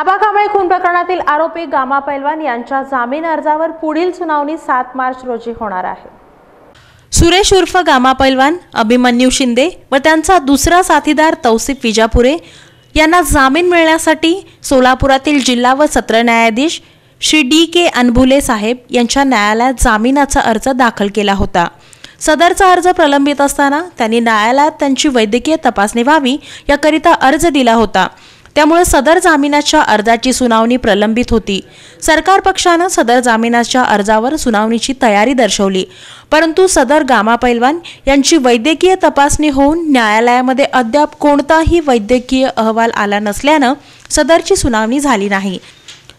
आबा कांबळे खून प्रकरणातील आरोपी गामा पैलवान यांच्या जामीन अर्जावर पुढील सुनावणी सात मार्च रोजी होणार आहे. सुरेश उर्फ गामा पैलवान अभिमन्यू शिंदे व त्यांचा दुसरा साथीदार तौसिफ विजापुरे यांना जामीन मिळण्यासाठी सोलापुरातील जिल्हा व सत्र न्यायाधीश श्री डी के अनभुले साहेब यांच्या न्यायालयात जामिनाचा अर्ज दाखल केला होता. सदरचा अर्ज प्रलंबित असताना त्यांनी न्यायालयात त्यांची वैद्यकीय तपासणी व्हावी याकरिता अर्ज दिला होता. त्यामुळे सदर जामिनाच्या अर्जाची सुनावणी प्रलंबित होती. सरकार पक्षानं सदर जामिनाच्या अर्जावर सुनावणीची तयारी दर्शवली. परंतु सदर गामा पैलवान यांची वैद्यकीय तपासणी होऊन न्यायालयामध्ये अद्याप कोणताही वैद्यकीय अहवाल आला नसल्यानं सदरची सुनावणी झाली नाही.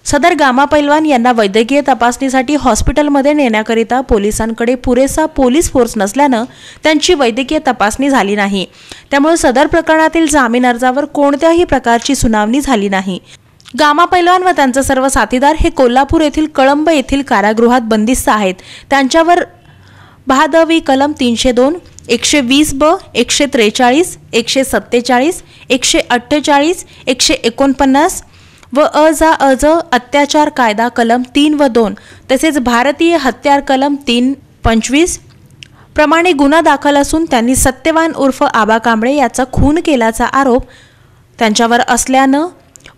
सदर गामा पैलवान यांना वैद्यकीय तपासणीसाठी हॉस्पिटलमध्ये नेण्याकरिता पोलिसांकडे पुरेसा पोलीस फोर्स नसल्यानं त्यांची वैद्यकीय तपासणी झाली नाही. त्यामुळे सदर प्रकरणातील जामीन अर्जावर कोणत्याही प्रकारची सुनावणी झाली नाही. गामा पैलवान व त्यांचे सर्व साथीदार हे कोल्हापूर येथील कळंब येथील कारागृहात बंदिस्त आहेत. त्यांच्यावर भादवी कलम तीनशे दोन एकशे वीस ब एकशे त्रेचाळीस एकशे सत्तेचाळीस एकशे अठ्ठेचाळीस एकशे एकोणपन्नास व अ जा अज अत्याचार कायदा कलम तीन व दोन तसेच भारतीय हत्यार कलम तीन पंचवीस प्रमाणे गुन्हा दाखल असून त्यांनी सत्यवान उर्फ आबा कांबळे याचा खून केल्याचा आरोप त्यांच्यावर असल्यानं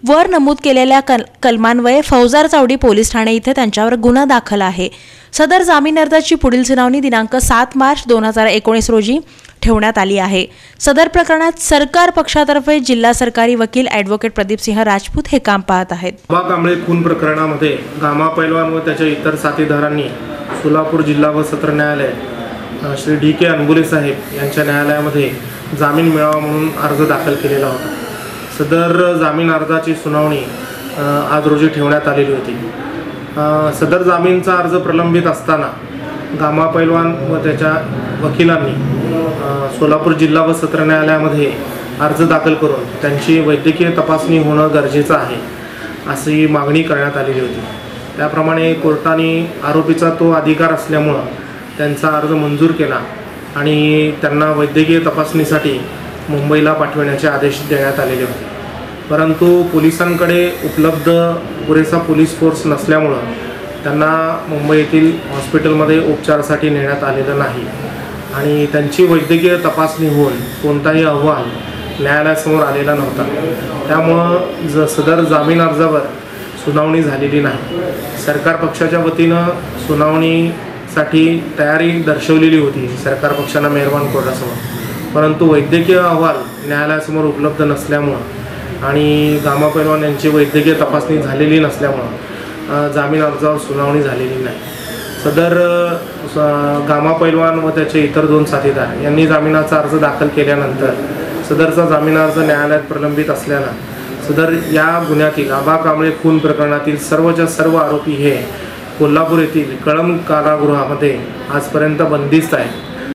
वर नमूद केलेल्या कल कलमान्वये फौजार चावडी पोलीस ठाणे इथे त्यांच्यावर गुन्हा दाखल आहे. सदर जामीन अर्जाची पुढील सुनावणी दिनांक सात मार्च दोन हजार एकोणीस रोजी ठेवण्यात आली आहे. सदर प्रकरणात सरकार पक्षातर्फे जिल्हा सरकारी वकील ॲडव्होकेट प्रदीपसिंह राजपूत हे काम पाहत आहेत. कांबळे खून प्रकरणामध्ये गामा पैलवान व त्याच्या इतर साथीदारांनी सोलापूर जिल्हा व सत्र न्यायालय श्री डी के अनबुले साहेब यांच्या न्यायालयामध्ये जामीन मिळावा म्हणून अर्ज दाखल केलेला होता. सदर जामीन अर्जाची सुनावणी आज रोजी ठेवण्यात आलेली होती. सदर जामीनचा अर्ज प्रलंबित असताना गामा पैलवान व त्याच्या वकिलांनी सोलापूर जिल्हा व सत्र न्यायालयामध्ये अर्ज दाखल करून त्यांची वैद्यकीय तपासणी होणं गरजेचं आहे अशी मागणी करण्यात आलेली होती. त्याप्रमाणे कोर्टाने आरोपीचा तो अधिकार असल्यामुळं त्यांचा अर्ज मंजूर केला आणि त्यांना वैद्यकीय तपासणीसाठी मुंबईला पाठवण्याचे आदेश देण्यात आलेले होते. परंतु पोलिसांकडे उपलब्ध पुरेसा पोलीस फोर्स नसल्यामुळं त्यांना मुंबई येथील हॉस्पिटलमध्ये उपचारासाठी नेण्यात आलेलं नाही. आणि त्यांची वैद्यकीय तपासणी होऊन कोणताही अहवाल न्यायालयासमोर आलेला नव्हता. त्यामुळं ज सदर जामीन अर्जावर सुनावणी झालेली नाही. सरकार पक्षाच्या वतीनं सुनावणीसाठी तयारी दर्शवलेली होती. सरकार पक्षानं मेहरबान कोर्टासमोर. परंतु वैद्यकीय अहवाल न्यायालयासमोर उपलब्ध नसल्यामुळं आणि गामा पैलवान यांची वैद्यकीय तपासणी झालेली नसल्यामुळं जामीन अर्जावर सुनावणी झालेली नाही. सदर स- गामा पैलवान व त्याचे इतर दोन साथीदार यांनी जामिनाचा अर्ज दाखल केल्यानंतर सदरचा जामीन अर्ज न्यायालयात प्रलंबित असल्यानं सदर या गुन्ह्यातील आबा कांबळे खून प्रकरणातील सर्वच्या सर्व आरोपी हे कोल्हापूर येथील कळम कारागृहामध्ये आजपर्यंत बंदिस्त आहे